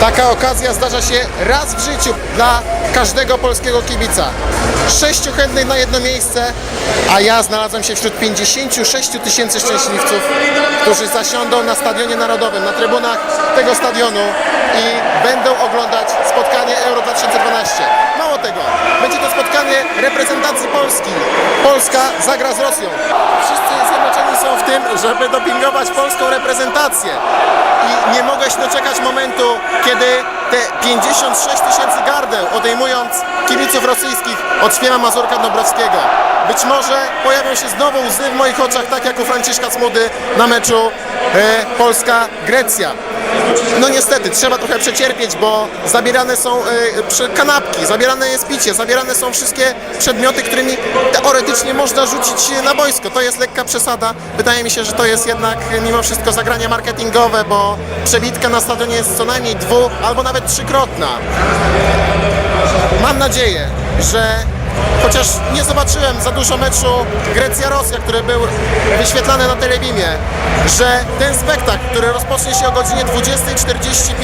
Taka okazja zdarza się raz w życiu dla każdego polskiego kibica. Sześciu chętnych na jedno miejsce, a ja znalazłem się wśród 56 tysięcy szczęśliwców, którzy zasiądą na Stadionie Narodowym, na trybunach tego stadionu i będą oglądać spotkanie Euro 2012. Mało tego, będzie to spotkanie reprezentacji Polski. Polska zagra z Rosją. Wszyscy zjednoczeni są w tym, żeby dopingować polską reprezentację. Nie mogę się doczekać momentu, kiedy te 56 tysięcy gardeł, odejmując kibiców rosyjskich, odśpiewa Mazurka Dąbrowskiego. Być może pojawią się znowu łzy w moich oczach, tak jak u Franciszka Smudy na meczu e, Polska-Grecja. No niestety, trzeba trochę przecierpieć, bo zabierane są e, kanapki, zabierane jest picie, zabierane są wszystkie przedmioty, którymi teoretycznie można rzucić na boisko. To jest lekka przesada. Wydaje mi się, że to jest jednak e, mimo wszystko zagranie marketingowe, bo przebitka na stadionie jest co najmniej dwu albo nawet trzykrotna. Mam nadzieję, że chociaż nie zobaczyłem za dużo meczu Grecja-Rosja, który był wyświetlany na telebimie, że ten spektakl, który rozpocznie się o godzinie 20.45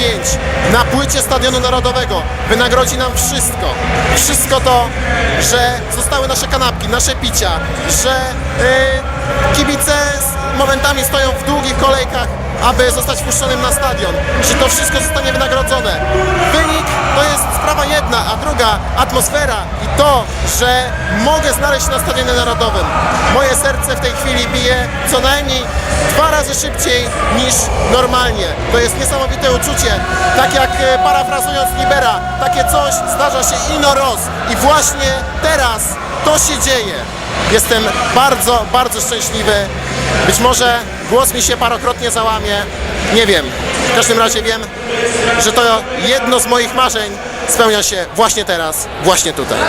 na płycie Stadionu Narodowego wynagrodzi nam wszystko. Wszystko to, że zostały nasze kanapki, nasze picia, że yy, kibice momentami stoją w długich kolejkach, aby zostać wpuszczonym na stadion, że to wszystko zostanie wynagrodzone. Sprawa jedna, a druga atmosfera i to, że mogę znaleźć się na Stadionie Narodowym. Moje serce w tej chwili bije co najmniej dwa razy szybciej niż normalnie. To jest niesamowite uczucie. Tak jak e, parafrazując Libera, takie coś zdarza się ino roz i właśnie teraz to się dzieje. Jestem bardzo, bardzo szczęśliwy. Być może głos mi się parokrotnie załamie. Nie wiem. W każdym razie wiem, że to jedno z moich marzeń spełnia się właśnie teraz, właśnie tutaj.